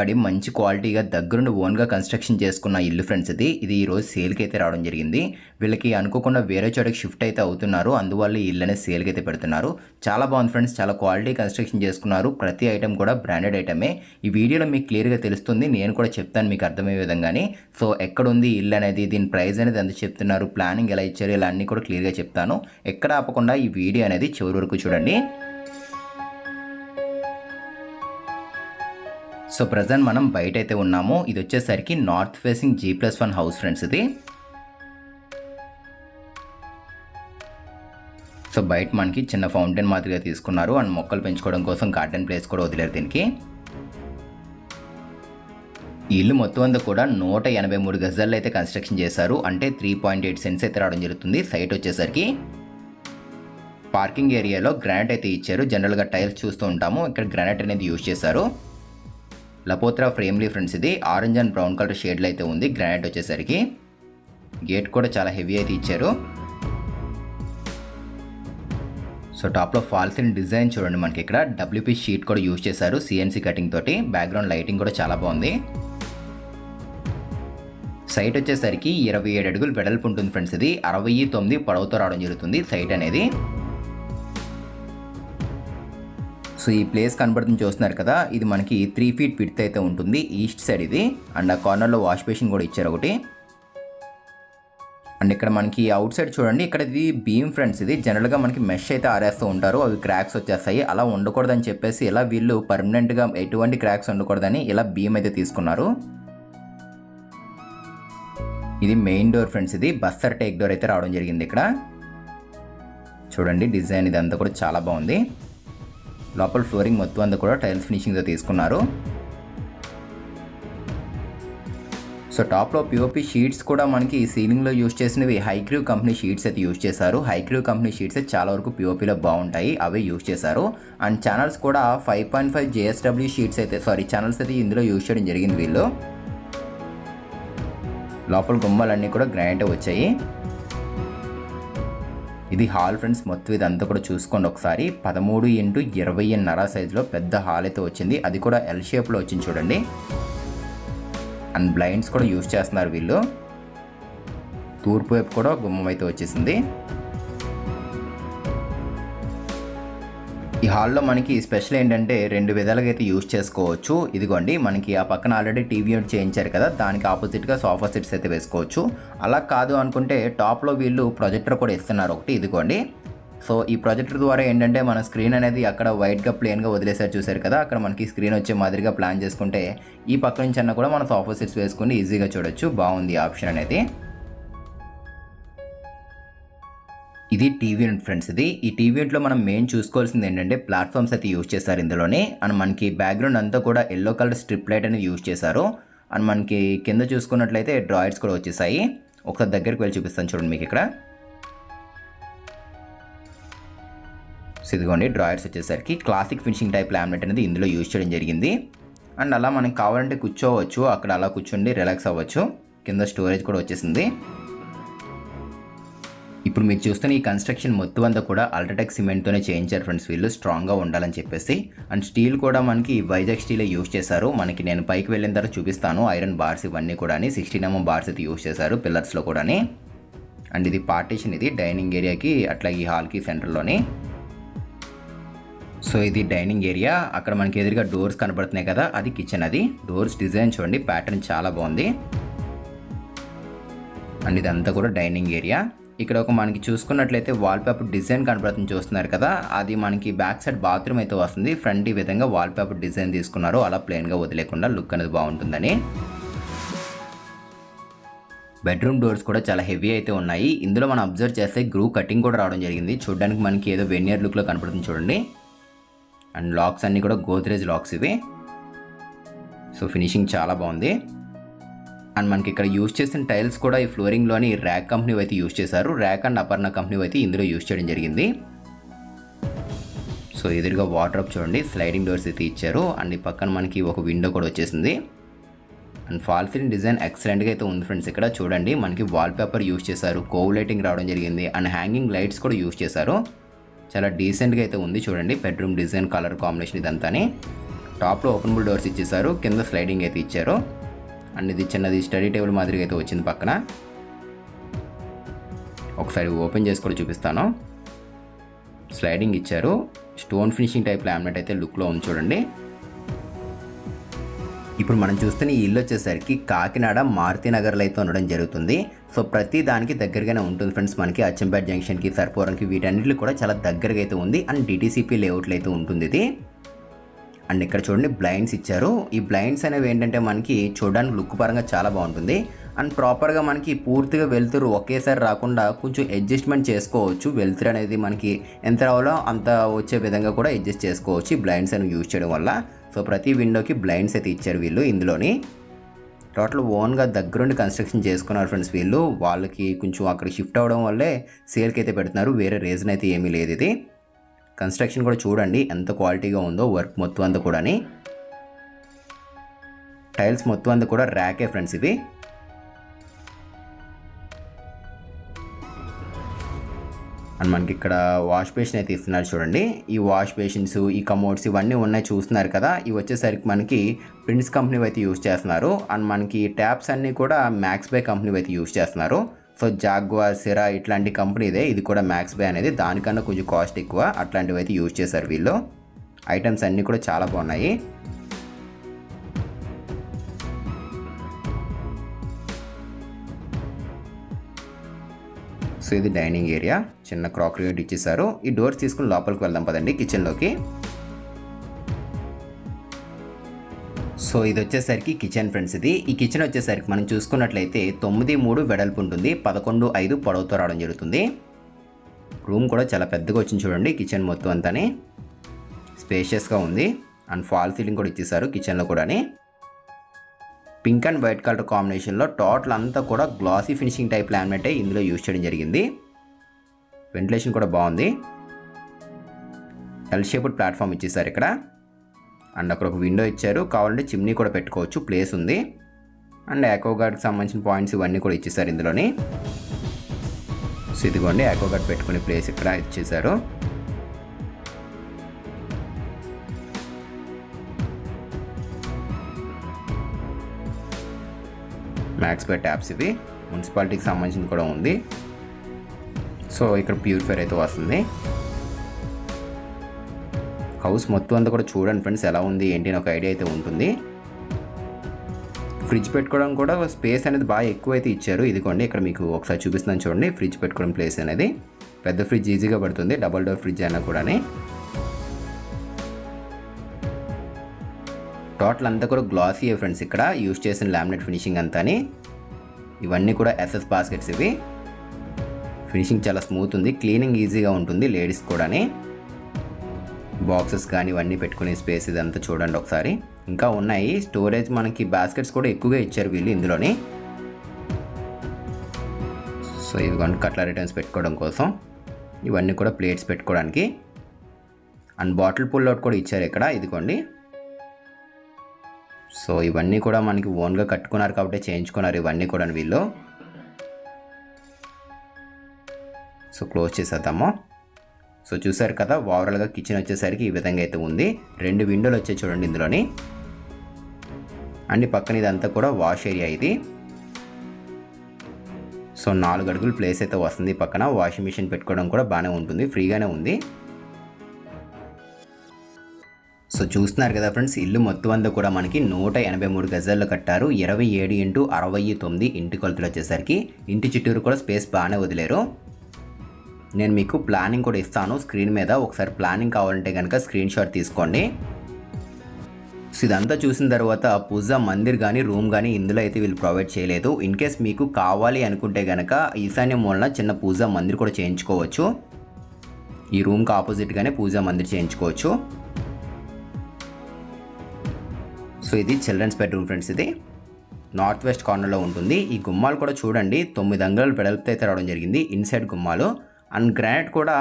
పడి మంచి క్వాలిటీగా దగ్గరుండి ఓన్గా కన్స్ట్రక్షన్ చేసుకున్న ఇల్లు ఫ్రెండ్స్ ఇది. ఇది ఈరోజు సేల్కి అయితే రావడం జరిగింది. వీళ్ళకి అనుకోకుండా వేరే చోటకి షిఫ్ట్ అయితే అవుతున్నారు. అందువల్ల ఈ ఇల్లు అనేది సేల్కి అయితే పెడుతున్నారు. చాలా బాగుంది ఫ్రెండ్స్. చాలా క్వాలిటీ కన్స్ట్రక్షన్ చేసుకున్నారు. ప్రతి ఐటెం కూడా బ్రాండెడ్ ఐటమే. ఈ వీడియోలో మీకు క్లియర్గా తెలుస్తుంది. నేను కూడా చెప్తాను మీకు అర్థమయ్యే విధంగానే. సో ఎక్కడ ఉంది ఇల్లు అనేది? దీని ప్రైస్ అనేది ఎంత చెప్తున్నారు? ప్లానింగ్ ఎలా ఇచ్చారు? ఇలా అన్నీ కూడా క్లియర్గా చెప్తాను. ఎక్కడ ఆపకుండా ఈ వీడియో అనేది చివరి వరకు చూడండి. సో ప్రజెంట్ మనం బయట అయితే ఉన్నాము. ఇది వచ్చేసరికి north facing G plus one house friends ఇది. సో బయట మనకి చిన్న ఫౌంటైన్ మాదిరిగా తీసుకున్నారు. అండ్ మొక్కలు పెంచుకోవడం కోసం గార్డెన్ ప్లేస్ కూడా వదిలేరు దీనికి. ఈ ఇల్లు మొత్తం అంతా కూడా నూట ఎనభై మూడు గజాల్లో అయితే కన్స్ట్రక్షన్ చేశారు. అంటే త్రీ పాయింట్ ఎయిట్ సెంట్స్ అయితే రావడం జరుగుతుంది. సైట్ వచ్చేసరికి పార్కింగ్ ఏరియాలో గ్రానైట్ అయితే ఇచ్చారు. జనరల్గా టైల్స్ చూస్తూ ఉంటాము. ఇక్కడ గ్రానైట్ అనేది యూజ్ చేశారు. లపోత్రా ఫ్రేమ్లీ ఫ్రెండ్స్ ఇది. ఆరెంజ్ అండ్ బ్రౌన్ కలర్ షేడ్లో అయితే ఉంది. గ్రానైట్ వచ్చేసరికి. గేట్ కూడా చాలా హెవీ అయితే ఇచ్చారు. సో టాప్లో ఫాల్స్ సీలింగ్ డిజైన్ చూడండి మనకి ఇక్కడ. డబ్ల్యూపీ షీట్ కూడా యూజ్ చేశారు సిఎన్సీ కటింగ్ తోటి. బ్యాక్గ్రౌండ్ లైటింగ్ కూడా చాలా బాగుంది. సైట్ వచ్చేసరికి ఇరవై ఏడు అడుగులు వెడల్పు ఉంటుంది ఫ్రెండ్స్ ఇది. అరవై తొమ్మిది పొడవుతో రావడం జరుగుతుంది. సైట్ అనేది. సో ఈ ప్లేస్ కనబడుతుంది చూస్తున్నారు కదా ఇది మనకి త్రీ ఫీట్ ఫిట్ అయితే ఉంటుంది. ఈస్ట్ సైడ్ ఇది. అండ్ ఆ కార్నర్లో వాష్ బేసిన్ కూడా ఇచ్చారు ఒకటి. అండ్ ఇక్కడ మనకి అవుట్ సైడ్ చూడండి ఇక్కడ ఇది బీమ్ ఫ్రెండ్స్ ఇది. జనరల్గా మనకి మెష్ అయితే ఆరేస్తూ ఉంటారు. అవి క్రాక్స్ వచ్చేస్తాయి. అలా ఉండకూడదని చెప్పేసి ఇలా వీళ్ళు పర్మనెంట్గా ఎటువంటి క్రాక్స్ ఉండకూడదని ఇలా బీమ్ అయితే తీసుకున్నారు. ఇది మెయిన్ డోర్ ఫ్రెండ్స్ ఇది. బస్తర్ టేక్ డోర్ అయితే రావడం జరిగింది ఇక్కడ. చూడండి డిజైన్ ఇదంతా కూడా చాలా బాగుంది. లోపల ఫ్లోరింగ్ మొత్తం అంతా కూడా టైల్స్ ఫినిషింగ్తో తీసుకున్నారు. సో టాప్లో పిఓపి షీట్స్ కూడా మనకి సీలింగ్లో యూస్ చేసినవి హైక్రూ కంపెనీ షీట్స్ అయితే యూస్ చేశారు. హైక్రూ కంపెనీ షీట్స్ అయితే చాలా వరకు పిఓపిలో బాగుంటాయి అవే యూస్ చేశారు. అండ్ ఛానల్స్ కూడా five point five JSW sheets అయితే సారీ ఛానల్స్ అయితే ఇందులో యూస్ చేయడం జరిగింది వీళ్ళు. లోపల గుమ్మాలన్నీ కూడా గ్రాండ్ వచ్చాయి. ఇది హాల్ ఫ్రెండ్స్ మొత్తం ఇదంతా కూడా చూసుకోండి ఒకసారి. పదమూడు ఇంటూ ఇరవై ఎన్నర సైజులో పెద్ద హాల్ అయితే వచ్చింది. అది కూడా ఎల్ షేప్లో వచ్చింది చూడండి. అండ్ బ్లైండ్స్ కూడా యూస్ చేస్తున్నారు వీళ్ళు. తూర్పు వైపు కూడా గుమ్మం అయితే వచ్చేసింది. హాల్లో మనకి స్పెషల్ ఏంటంటే రెండు విధాలుగా అయితే యూజ్ చేసుకోవచ్చు. ఇదిగోండి మనకి ఆ పక్కన ఆల్రెడీ టీవీ యూనిట్ చేయించారు కదా దానికి ఆపోజిట్గా సోఫా సెట్స్ అయితే వేసుకోవచ్చు. అలా కాదు అనుకుంటే టాప్లో వీళ్ళు ప్రొజెక్టర్ కూడా ఇస్తున్నారు ఒకటి ఇదిగోండి. సో ఈ ప్రొజెక్టర్ ద్వారా ఏంటంటే మన స్క్రీన్ అనేది అక్కడ వైట్గా ప్లెయిన్గా వదిలేసారు చూసారు కదా అక్కడ మనకి స్క్రీన్ వచ్చే మాదిరిగా ప్లాన్ చేసుకుంటే ఈ పక్క నుంచి అన్న కూడా మన సోఫా సెట్స్ వేసుకుని ఈజీగా చూడొచ్చు. బాగుంది ఆప్షన్ అనేది. ఇది టీవీ యూనిట్ ఫ్రెండ్స్ ఇది. ఈ టీవీ యూనిట్లో మనం మెయిన్ చూసుకోవాల్సింది ఏంటంటే ప్లాట్ఫామ్స్ అయితే యూజ్ చేశారు ఇందులోనే. అండ్ మనకి బ్యాక్గ్రౌండ్ అంతా కూడా ఎల్లో కలర్ స్ట్రిప్ లైట్ అనేది యూజ్ చేశారు. అండ్ మనకి కింద చూసుకున్నట్లయితే డ్రాయిడ్స్ కూడా వచ్చేసాయి. ఒకసారి దగ్గరికి వెళ్ళి చూపిస్తాను చూడండి మీకు ఇక్కడ. సో ఇదిగోండి డ్రాయర్స్ వచ్చేసరికి క్లాసిక్ ఫినిషింగ్ టైప్ లామినేట్ అనేది ఇందులో యూజ్ చేయడం జరిగింది. అండ్ అలా మనకి కావాలంటే కూర్చోవచ్చు అక్కడ అలా కూర్చోండి రిలాక్స్ అవ్వచ్చు. కింద స్టోరేజ్ కూడా వచ్చేసింది. ఇప్పుడు మీరు చూస్తున్న ఈ కన్స్ట్రక్షన్ మొత్తం అంతా కూడా అల్ట్రాటెక్ సిమెంట్తోనే చేయించారు ఫ్రెండ్స్ వీళ్ళు స్ట్రాంగ్గా ఉండాలని చెప్పేసి. అండ్ స్టీల్ కూడా మనకి వైజాగ్ స్టీలే యూజ్ చేశారు. మనకి నేను పైకి వెళ్ళిన తర్వాత చూపిస్తాను. ఐరన్ బార్స్ ఇవన్నీ కూడా సిక్స్టీన్ ఎంఎం బార్స్ అయితే యూజ్ చేశారు పిల్లర్స్లో కూడా అండ్ ఇది పార్టీషన్ ఇది డైనింగ్ ఏరియాకి అట్లా ఈ హాల్కి సెంటర్లోని సో ఇది డైనింగ్ ఏరియా అక్కడ మనకి ఎదురుగా డోర్స్ కనబడుతున్నాయి కదా. అది కిచెన్ అది. డోర్స్ డిజైన్ చూడండి. ప్యాటర్న్ చాలా బాగుంది. అండ్ ఇదంతా కూడా డైనింగ్ ఏరియా ఇక్కడ ఒక మనకి చూసుకున్నట్లయితే వాల్పేపర్ డిజైన్ కనబడుతుంది చూస్తున్నారు కదా. అది మనకి బ్యాక్ సైడ్ బాత్రూమ్ అయితే వస్తుంది. ఫ్రంట్ ఈ విధంగా వాల్పేపర్ డిజైన్ తీసుకున్నారు. అలా ప్లెయిన్గా వదిలేకుండా లుక్ అనేది బాగుంటుందని. బెడ్రూమ్ డోర్స్ కూడా చాలా హెవీ అయితే ఉన్నాయి. ఇందులో మనం అబ్జర్వ్ చేస్తే గ్రూ కటింగ్ కూడా రావడం జరిగింది. చూడడానికి మనకి ఏదో వెనియర్ లుక్లో కనపడుతుంది చూడండి. అండ్ లాక్స్ అన్నీ కూడా గోద్రేజ్ లాక్స్ ఇవి. సో ఫినిషింగ్ చాలా బాగుంది. అండ్ మనకి ఇక్కడ యూజ్ చేసిన టైల్స్ కూడా ఈ ఫ్లోరింగ్లోని ర్యాక్ కంపెనీ అయితే యూజ్ చేశారు. ర్యాక్ అండ్ అపర్ణ కంపెనీ అయితే ఇందులో యూజ్ చేయడం జరిగింది. సో ఎదురుగా వాటర్ చూడండి స్లైడింగ్ డోర్స్ అయితే ఇచ్చారు. అండ్ ఈ పక్కన మనకి ఒక విండో కూడా వచ్చేసింది. అండ్ ఫాల్ సీలింగ్ డిజైన్ ఎక్సలెంట్గా అయితే ఉంది ఫ్రెండ్స్ ఇక్కడ. చూడండి మనకి వాల్ పేపర్ యూజ్ చేశారు. కోవ్ లైటింగ్ రావడం జరిగింది. అండ్ హ్యాంగింగ్ లైట్స్ కూడా యూజ్ చేశారు. చాలా డీసెంట్గా అయితే ఉంది చూడండి బెడ్రూమ్ డిజైన్ కలర్ కాంబినేషన్ ఇదంతాని. టాప్లో ఓపెనబుల్ డోర్స్ ఇచ్చేసారు కింద స్లైడింగ్ అయితే ఇచ్చారు. అండ్ ఇది చిన్నది స్టడీ టేబుల్ మాదిరిగా అయితే వచ్చింది పక్కన. ఒకసారి ఓపెన్ చేసి కూడా చూపిస్తాను. స్లైడింగ్ ఇచ్చారు. స్టోన్ ఫినిషింగ్ టైప్ లామినేట్ అయితే లుక్లో ఉంది చూడండి. ఇప్పుడు మనం చూస్తున్న ఈ ఇల్లు వచ్చేసరికి కాకినాడ మారుతి నగర్లో అయితే ఉండడం జరుగుతుంది. సో ప్రతి దానికి దగ్గరగానే ఉంటుంది ఫ్రెండ్స్ మనకి అచ్చంపేట జంక్షన్కి సర్పూరంకి వీటన్నిటికి కూడా చాలా దగ్గరగా అయితే ఉంది. అండ్ డిటీసీపీ లేఅవుట్లు అయితే ఉంటుంది ఇది. అండ్ ఇక్కడ చూడండి బ్లైండ్స్ ఇచ్చారు. ఈ బ్లైండ్స్ అనేవి ఏంటంటే మనకి చూడడానికి లుక్ పరంగా చాలా బాగుంటుంది. అండ్ ప్రాపర్గా మనకి పూర్తిగా వెళ్తురు ఒకేసారి రాకుండా కొంచెం అడ్జస్ట్మెంట్ చేసుకోవచ్చు. వెళ్తురు అనేది మనకి ఎంత రావాలో అంత వచ్చే విధంగా కూడా అడ్జస్ట్ చేసుకోవచ్చు ఈ బ్లైండ్స్ అనేవి యూజ్ చేయడం వల్ల. సో ప్రతి విండోకి బ్లైండ్స్ అయితే ఇచ్చారు వీళ్ళు ఇందులోని. టోటల్ ఓన్గా దగ్గరుండి కన్స్ట్రక్షన్ చేసుకున్నారు ఫ్రెండ్స్ వీళ్ళు. వాళ్ళకి కొంచెం అక్కడ షిఫ్ట్ అవ్వడం వల్లే సేల్కి అయితే పెడుతున్నారు. వేరే రీజన్ అయితే ఏమీ లేదు ఇది. కన్స్ట్రక్షన్ కూడా చూడండి ఎంత క్వాలిటీగా ఉందో వర్క్ మొత్తం అంతా కూడాని. టైల్స్ మొత్తం అంతా కూడా ర్యాకే ఫ్రెండ్స్ ఇవి. అండ్ మనకి ఇక్కడ వాష్ బేసిన్ అయితే ఇస్తున్నారు చూడండి. ఈ వాష్ బేసిన్స్ ఈ కమోడ్స్ ఇవన్నీ ఉన్నాయి చూస్తున్నారు కదా. ఇవి వచ్చేసరికి మనకి ప్రిన్స్ కంపెనీ అయితే యూస్ చేస్తున్నారు. అండ్ మనకి ట్యాప్స్ అన్నీ కూడా మ్యాక్స్ బై కంపెనీ అయితే యూస్ చేస్తున్నారు. సో జాగ్వా సిరా ఇట్లాంటి కంపెనీదే ఇది. కూడా మ్యాక్స్ బై అనేది. దానికన్నా కొంచెం కాస్ట్ ఎక్కువ. అట్లాంటివి అయితే యూజ్ చేశారు వీళ్ళు. ఐటమ్స్ అన్నీ కూడా చాలా బాగున్నాయి. సో ఇది డైనింగ్ ఏరియా చిన్న క్రాకరీ ఇచ్చేసారు ఈ డోర్స్ తీసుకుని లోపలికి వెళ్దాం పదండి కిచెన్లోకి సో ఇది వచ్చేసరికి కిచెన్ ఫ్రెండ్స్ ఇది. ఈ కిచెన్ వచ్చేసరికి మనం చూసుకున్నట్లయితే తొమ్మిది మూడు వెడల్పు ఉంటుంది. పదకొండు ఐదు పొడవుతో రావడం జరుగుతుంది. రూమ్ కూడా చాలా పెద్దగా వచ్చింది చూడండి కిచెన్ మొత్తం అంతానే. స్పేషియస్గా ఉంది. అండ్ ఫాల్ సీలింగ్ కూడా ఇచ్చేసారు కిచెన్లో కూడాని. పింక్ అండ్ వైట్ కలర్ కాంబినేషన్లో టోటల్ అంతా కూడా గ్లాసీ ఫినిషింగ్ టైప్ లామినేట్ ఇందులో యూజ్ చేయడం జరిగింది. వెంటిలేషన్ కూడా బాగుంది. ఎల్ షేప్డ్ ప్లాట్ఫామ్ ఇచ్చేసారు ఇక్కడ. అండ్ అక్కడ ఒక విండో ఇచ్చారు. కావాలంటే చిమ్నీ కూడా పెట్టుకోవచ్చు. ప్లేస్ ఉంది. అండ్ యాకోగార్డ్కి సంబంధించిన పాయింట్స్ ఇవన్నీ కూడా ఇచ్చేసారు ఇందులోని. సో ఇదిగోండి యాకోగార్డ్ పెట్టుకునే ప్లేస్ ఇక్కడ ఇచ్చేసారు. మ్యాక్స్ బై ట్యాప్స్ ఇవి. మున్సిపాలిటీకి సంబంధించింది కూడా ఉంది. సో ఇక్కడ ప్యూరిఫైర్ అయితే వస్తుంది. హౌస్ మొత్తం అంతా కూడా చూడండి ఫ్రెండ్స్ ఎలా ఉంది ఏంటి అని ఒక ఐడియా అయితే ఉంటుంది. ఫ్రిడ్జ్ పెట్టుకోవడం కూడా స్పేస్ అనేది బాగా ఎక్కువ అయితే ఇచ్చారు. ఇదిగోండి ఇక్కడ మీకు ఒకసారి చూపిస్తున్నాను చూడండి ఫ్రిడ్జ్ పెట్టుకోవడం ప్లేస్ అనేది. పెద్ద ఫ్రిడ్జ్ ఈజీగా పడుతుంది డబల్ డోర్ ఫ్రిడ్జ్ అయినా కూడా టోటల్ అంతా కూడా గ్లాసీ ఫ్రెండ్స్ ఇక్కడ యూస్ చేసిన లామినేట్ ఫినిషింగ్ అంతాని. ఇవన్నీ కూడా ఎస్ఎస్ బాస్కెట్స్ ఇవి. ఫినిషింగ్ చాలా స్మూత్ ఉంది క్లీనింగ్ ఈజీగా ఉంటుంది లేడీస్ కూడాని. బాక్సెస్ కానీ ఇవన్నీ పెట్టుకునే స్పేస్ ఇదంతా చూడండి ఒకసారి. ఇంకా ఉన్నాయి. స్టోరేజ్ మనకి బాస్కెట్స్ కూడా ఎక్కువగా ఇచ్చారు వీళ్ళు ఇందులోని. సో ఇదిగోండి కట్ల రిటర్న్స్ పెట్టుకోవడం కోసం. ఇవన్నీ కూడా ప్లేట్స్ పెట్టుకోవడానికి. అండ్ బాటిల్ పుల్ అవుట్ కూడా ఇచ్చారు ఇక్కడ ఇదిగోండి. సో ఇవన్నీ కూడా మనకి ఓన్గా కట్టుకున్నారు కాబట్టి చేయించుకున్నారు ఇవన్నీ కూడా వీళ్ళు. సో క్లోజ్ చేసేద్దాము. సో చూసారు కదా ఓవరాల్గా కిచెన్ వచ్చేసరికి ఈ విధంగా అయితే ఉంది. రెండు విండోలు వచ్చే చూడండి ఇందులోని. అండ్ పక్కన ఇదంతా కూడా వాష్ ఏరియా ఇది. సో నాలుగు అడుగులు ప్లేస్ అయితే వస్తుంది పక్కన. వాషింగ్ మిషన్ పెట్టుకోవడం కూడా బాగానే ఉంటుంది ఫ్రీగానే ఉంది. సో చూస్తున్నారు కదా ఫ్రెండ్స్ ఇల్లు మొత్తం అంతా కూడా మనకి నూట ఎనభై మూడు గజాల్లో కట్టారు. ఇరవై ఏడు ఇంటూ అరవై తొమ్మిది ఇంటి కొలతలు వచ్చేసరికి ఇంటి చుట్టూరు కూడా స్పేస్ బాగానే వదిలేరు. నేను మీకు ప్లానింగ్ కూడా ఇస్తాను. స్క్రీన్ మీద ఒకసారి ప్లానింగ్ కావాలంటే కనుక స్క్రీన్ షాట్ తీసుకోండి. సో ఇదంతా చూసిన తర్వాత పూజా మందిర్ కానీ రూమ్ కానీ ఇందులో అయితే వీళ్ళు ప్రొవైడ్ చేయలేదు. ఇన్ కేస్ మీకు కావాలి అనుకుంటే కనుక ఈశాన్య మూలన చిన్న పూజా మందిర్ కూడా చేయించుకోవచ్చు. ఈ రూమ్కి ఆపోజిట్గానే పూజా మందిర్ చేయించుకోవచ్చు. సో ఇది చిల్డ్రన్స్ బెడ్రూమ్ ఫ్రెండ్స్ ఇది. నార్త్ వెస్ట్ కార్నర్లో ఉంటుంది. ఈ గుమ్మాలు కూడా చూడండి. తొమ్మిది అంగుళాలు వెడల్పుతో అయితే రావడం జరిగింది. ఇన్సైడ్ గుమ్మాలు. అండ్ గ్రానైట్ కూడా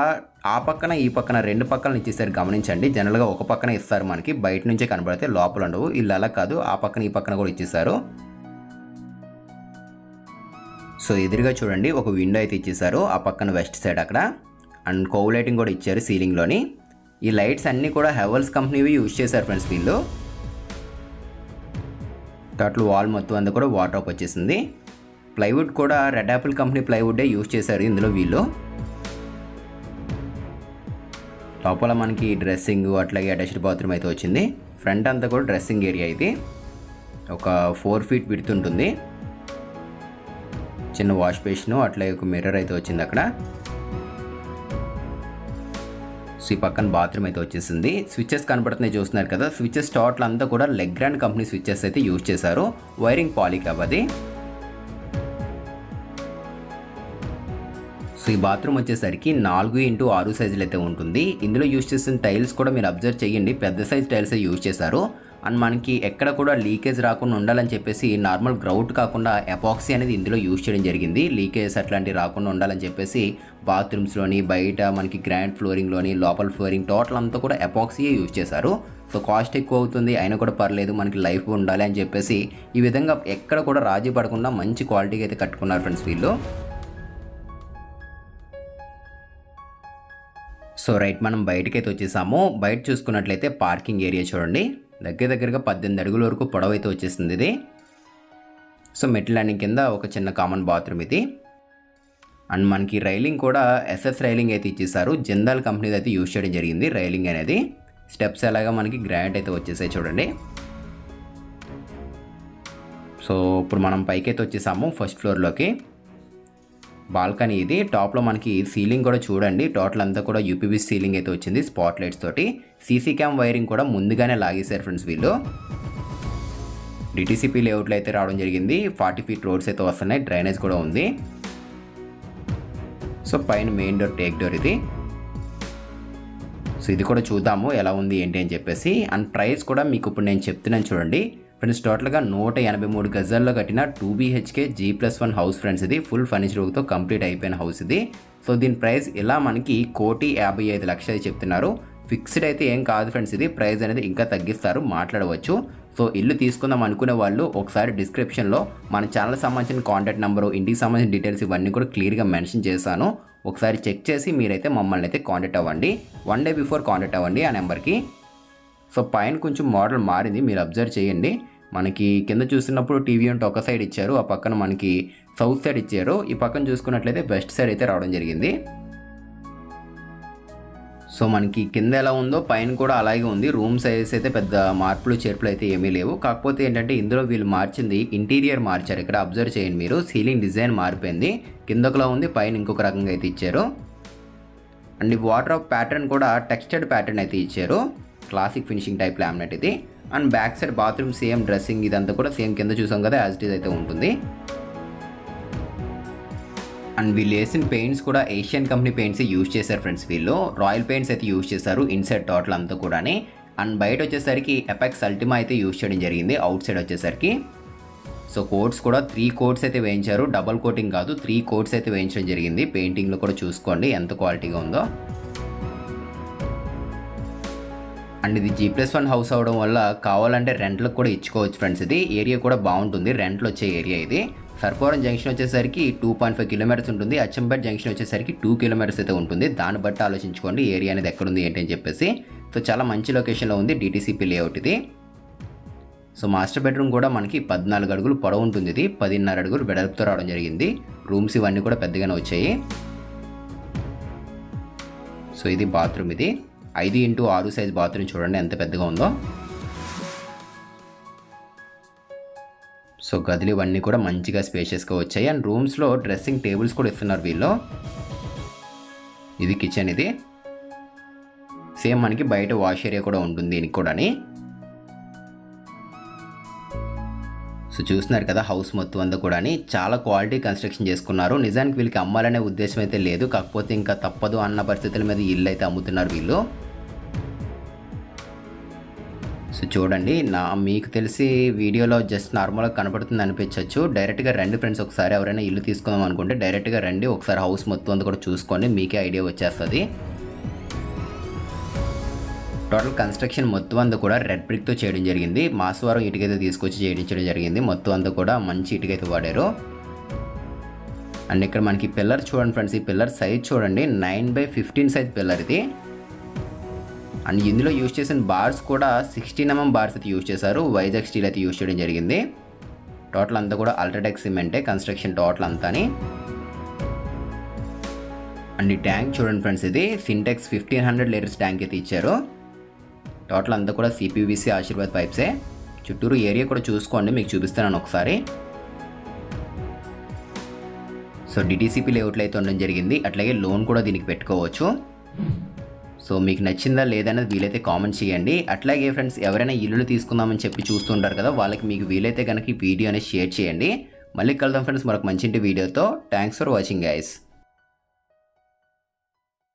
ఆ పక్కన ఈ పక్కన రెండు పక్కన ఇచ్చేసారు గమనించండి జనరల్గా ఒక పక్కన ఇస్తారు మనకి. బయట నుంచే కనబడితే లోపల ఉండవు. ఇల్లు అలా కాదు. ఆ పక్కన ఈ పక్కన కూడా ఇచ్చేసారు సో ఎదురుగా చూడండి ఒక విండో అయితే ఇచ్చేసారు ఆ పక్కన వెస్ట్ సైడ్ అక్కడ. అండ్ కోవ్ లైటింగ్ కూడా ఇచ్చారు సీలింగ్లోని. ఈ లైట్స్ అన్నీ కూడా హెవల్స్ కంపెనీవి యూజ్ చేశారు ఫ్రెండ్స్ వీళ్ళు. టోటల్ వాల్ మొత్తం అంతా కూడా వాటర్ ఆఫ్ వచ్చేసింది. ప్లైవుడ్ కూడా రెడ్ యాపిల్ కంపెనీ ప్లైవుడే యూజ్ చేశారు ఇందులో వీళ్ళు. లోపల మనకి డ్రెస్సింగ్ అట్లాగే అటాచ్డ్ బాత్రూమ్ అయితే వచ్చింది. ఫ్రంట్ అంతా కూడా డ్రెస్సింగ్ ఏరియా ఇది. ఒక ఫోర్ ఫీట్ విడుతుంటుంది చిన్న వాష్ బేసిన్ అట్లాగే ఒక మిర్రర్ అయితే వచ్చింది అక్కడ. సో ఈ పక్కన బాత్రూమ్ అయితే వచ్చేసింది. స్విచ్చెస్ కనపడుతున్నాయి చూస్తున్నారు కదా. స్విచ్చెస్ టోటల్ అంతా కూడా లెగ్రాండ్ కంపెనీ స్విచ్చెస్ అయితే యూజ్ చేశారు. వైరింగ్ పాలిక్ అది. సో ఈ బాత్రూమ్ వచ్చేసరికి నాలుగు ఇంటూ ఆరు సైజులు అయితే ఉంటుంది. ఇందులో యూజ్ చేసిన టైల్స్ కూడా మీరు అబ్జర్వ్ చేయండి. పెద్ద సైజ్ టైల్స్ యూజ్ చేశారు. అండ్ మనకి ఎక్కడ కూడా లీకేజ్ రాకుండా ఉండాలని చెప్పేసి నార్మల్ గ్రౌట్ కాకుండా ఎపాక్సీ అనేది ఇందులో యూజ్ చేయడం జరిగింది. లీకేజ్ అట్లాంటివి రాకుండా ఉండాలని చెప్పేసి బాత్రూమ్స్లోని బయట మనకి గ్రాండ్ ఫ్లోరింగ్లోని లోపల ఫ్లోరింగ్ టోటల్ అంతా కూడా ఎపాక్సీయే యూజ్ చేశారు. సో కాస్ట్ ఎక్కువ అవుతుంది. అయినా కూడా పర్లేదు. మనకి లైఫ్ ఉండాలి అని చెప్పేసి ఈ విధంగా ఎక్కడ కూడా రాజీ పడకుండా మంచి క్వాలిటీగా అయితే కట్టుకున్నారు ఫ్రెండ్స్ వీళ్ళు. సో రైట్ మనం బయటకైతే వచ్చేసాము. బయట చూసుకున్నట్లయితే పార్కింగ్ ఏరియా చూడండి. దగ్గర దగ్గరగా పద్దెనిమిది అడుగుల వరకు పొడవైతే అయితే వచ్చేసింది ఇది. సో మెట్ ల్యాండింగ్ కింద ఒక చిన్న కామన్ బాత్రూమ్ ఇది. అండ్ మనకి రైలింగ్ కూడా ఎస్ఎస్ రైలింగ్ అయితే ఇచ్చేసారు. జిందాల్ కంపెనీది అయితే యూజ్ చేయడం జరిగింది రైలింగ్ అనేది. స్టెప్స్ ఎలాగా మనకి గ్రాండ్ అయితే వచ్చేసాయి చూడండి. సో ఇప్పుడు మనం పైకైతే వచ్చేసాము ఫస్ట్ ఫ్లోర్లోకి. బాల్కనీ ఇది. టాప్లో మనకి సీలింగ్ కూడా చూడండి. టోటల్ అంతా కూడా యూపీబీ సీలింగ్ అయితే వచ్చింది స్పాట్ లైట్స్ తోటి. సీసీ క్యామ్ వైరింగ్ కూడా ముందుగానే లాగేశారు ఫ్రెండ్స్ వీళ్ళు. డిటీసీపీ లేఅవుట్లో అయితే రావడం జరిగింది. ఫార్టీ ఫీట్ రోడ్స్ అయితే వస్తున్నాయి. డ్రైనేజ్ కూడా ఉంది. సో పైన మెయిన్ డోర్ టేక్ డోర్ ఇది. సో ఇది కూడా చూద్దాము ఎలా ఉంది ఏంటి అని చెప్పేసి. అండ్ ప్రైస్ కూడా మీకు ఇప్పుడు నేను చెప్తున్నాను చూడండి. ఫ్రెండ్స్ టోటల్గా నూట ఎనభై మూడు గజాల్లో కట్టిన two BHK G plus one house friends ఇది. ఫుల్ ఫర్నిచర్తో కంప్లీట్ అయిపోయిన హౌస్ ఇది. సో దీని ప్రైస్ ఇలా మనకి కోటి యాభై ఐదు లక్షలు చెప్తున్నారు. ఫిక్స్డ్ అయితే ఏం కాదు ఫ్రెండ్స్ ఇది. ప్రైస్ అనేది ఇంకా తగ్గిస్తారు మాట్లాడవచ్చు. సో ఇల్లు తీసుకుందాం అనుకునే వాళ్ళు ఒకసారి డిస్క్రిప్షన్లో మన ఛానల్ సంబంధించిన కాంటాక్ట్ నెంబరు ఇంటికి సంబంధించిన డీటెయిల్స్ ఇవన్నీ కూడా క్లియర్గా మెన్షన్ చేశాను. ఒకసారి చెక్ చేసి మీరైతే మమ్మల్ని అయితే కాంటాక్ట్ అవ్వండి. వన్ డే బిఫోర్ కాంటాక్ట్ అవ్వండి ఆ నెంబర్కి. సో పైన కొంచెం మోడల్ మారింది మీరు అబ్జర్వ్ చేయండి. మనకి కింద చూస్తున్నప్పుడు టీవీ అంటే ఒక సైడ్ ఇచ్చారు ఆ పక్కన మనకి సౌత్ సైడ్ ఇచ్చారు. ఈ పక్కన చూసుకున్నట్లయితే వెస్ట్ సైడ్ అయితే రావడం జరిగింది. సో మనకి కింద ఎలా ఉందో పైన కూడా అలాగే ఉంది. రూమ్ సైజ్ అయితే పెద్ద మార్పులు చేర్పులు అయితే ఏమీ లేవు. కాకపోతే ఏంటంటే ఇందులో వీళ్ళు మార్చింది ఇంటీరియర్ మార్చారు. ఇక్కడ అబ్జర్వ్ చేయండి మీరు. సీలింగ్ డిజైన్ మారిపోయింది. కిందకులా ఉంది పైన ఇంకొక రకంగా అయితే ఇచ్చారు. అండ్ వాటర్ ఆఫ్ ప్యాటర్న్ కూడా టెక్స్టర్డ్ ప్యాటర్న్ అయితే ఇచ్చారు. క్లాసిక్ ఫినిషింగ్ టైప్ లామినేట్ ఇది. And back side bathroom same dressing ఇదంతా కూడా సేమ్ కింద చూసాం కదా యాజ్ ఇట్ ఈజ్ అయితే ఉంటుంది. అండ్ వీళ్ళు వేసిన పెయింట్స్ కూడా ఏషియన్ కంపెనీ పెయింట్స్ యూజ్ చేశారు ఫ్రెండ్స్ వీళ్ళు. రాయల్ పెయింట్స్ అయితే యూజ్ చేశారు ఇన్సైడ్ టోటల్ అంతా కూడా అండ్ బయట వచ్చేసరికి ఎపెక్స్ అల్టిమా అయితే యూజ్ చేయడం జరిగింది అవుట్ సైడ్ వచ్చేసరికి. సో కోట్స్ కూడా త్రీ కోట్స్ అయితే వేయించారు డబల్ కోటింగ్ కాదు త్రీ కోట్స్ అయితే వేయించడం జరిగింది. పెయింటింగ్లో కూడా చూసుకోండి ఎంత క్వాలిటీగా ఉందో. అండ్ ఇది జీ ప్లస్ వన్ హౌస్ అవడం వల్ల కావాలంటే రెంట్లకు కూడా ఇచ్చుకోవచ్చు ఫ్రెండ్స్ ఇది. ఏరియా కూడా బాగుంటుంది. రెంట్లు వచ్చే ఏరియా ఇది. సర్పవరం జంక్షన్ వచ్చేసరికి టూ పాయింట్ ఫైవ్ కిలోమీటర్స్ ఉంటుంది. అచ్చంపేట జంక్షన్ వచ్చేసరికి టూ కిలోమీటర్స్ అయితే ఉంటుంది. దాన్ని బట్టి ఆలోచించుకోండి. ఏరియా అనేది ఎక్కడుంది ఏంటి అని చెప్పేసి. సో చాలా మంచి లొకేషన్లో ఉంది డిటీసీపీ లేఅవుట్ ఇది. సో మాస్టర్ బెడ్రూమ్ కూడా మనకి పద్నాలుగు అడుగులు పొడవు ఉంటుంది ఇది. పదిన్నర అడుగులు వెడల్పుతో రావడం జరిగింది. రూమ్స్ ఇవన్నీ కూడా పెద్దగానే వచ్చాయి. సో ఇది బాత్రూమ్ ఇది. ఐదు ఇంటూ ఆరు సైజ్ బాత్రూమ్ చూడండి ఎంత పెద్దగా ఉందో. సో గదులు ఇవన్నీ కూడా మంచిగా స్పేషియస్గా వచ్చాయి. అండ్ రూమ్స్లో డ్రెస్సింగ్ టేబుల్స్ కూడా ఇస్తున్నారు వీళ్ళు. ఇది కిచెన్ ఇది. సేమ్ మనకి బయట వాష్ ఏరియా కూడా ఉంటుంది దీనికి కూడాని. సో చూస్తున్నారు కదా హౌస్ మొత్తం అంతా కూడా చాలా క్వాలిటీ కన్స్ట్రక్షన్ చేసుకున్నారు. నిజానికి వీళ్ళకి అమ్మాలనే ఉద్దేశం అయితే లేదు. కాకపోతే ఇంకా తప్పదు అన్న పరిస్థితుల మీద ఇల్లు అయితే అమ్ముతున్నారు వీళ్ళు. సో చూడండి నా మీకు తెలిసి వీడియోలో జస్ట్ నార్మల్గా కనపడుతుంది అనిపించవచ్చు డైరెక్ట్గా రండి ఫ్రెండ్స్ ఒకసారి ఎవరైనా ఇల్లు తీసుకుందాం అనుకుంటే డైరెక్ట్గా రండి. ఒకసారి హౌస్ మొత్తం అంతా కూడా చూసుకోండి మీకే ఐడియా వచ్చేస్తుంది. టోటల్ కన్స్ట్రక్షన్ మొత్తం అంతా కూడా రెడ్ బ్రిక్తో చేయడం జరిగింది. మాసవారం ఇటుకైతే తీసుకొచ్చి చేయించడం జరిగింది. మొత్తం అంతా కూడా మంచి ఇటుకైతే వాడారు. అండ్ ఇక్కడ మనకి పిల్లర్ చూడండి ఫ్రెండ్స్ ఈ పిల్లర్ సైజ్ చూడండి nine by fifteen size pillar ఇది. అండ్ ఇందులో యూజ్ చేసిన బార్స్ కూడా సిక్స్టీన్ ఎంఎం బార్స్ అయితే యూజ్ చేశారు. వైజాగ్ స్టీల్ అయితే యూజ్ చేయడం జరిగింది. టోటల్ అంతా కూడా అల్ట్రాటెక్ సిమెంటే కన్స్ట్రక్షన్ టోటల్ అంతాని. అండ్ ఈ ట్యాంక్ చూడండి ఫ్రెండ్స్ ఇది. Sintex fifteen hundred litres tank అయితే ఇచ్చారు. టోటల్ అంతా కూడా సిపివిసి ఆశీర్వాద్ పైప్సే. చుట్టూరు ఏరియా కూడా చూసుకోండి మీకు చూపిస్తున్నాను ఒకసారి. సో డిటీసీపీ లేఅవుట్లో అయితే ఉండడం జరిగింది. అట్లాగే లోన్ కూడా దీనికి పెట్టుకోవచ్చు. సో మీకు నచ్చిందా లేదనేది వీలైతే కామెంట్ చేయండి. అట్లాగే ఫ్రెండ్స్ ఎవరైనా ఇల్లులు తీసుకుందామని చెప్పి చూస్తుంటారు కదా వాళ్ళకి మీకు వీలైతే కనుక ఈ వీడియో అనేది షేర్ చేయండి. మళ్ళీ కలుద్దాం ఫ్రెండ్స్ మరొక మంచి వీడియోతో. Thanks for watching guys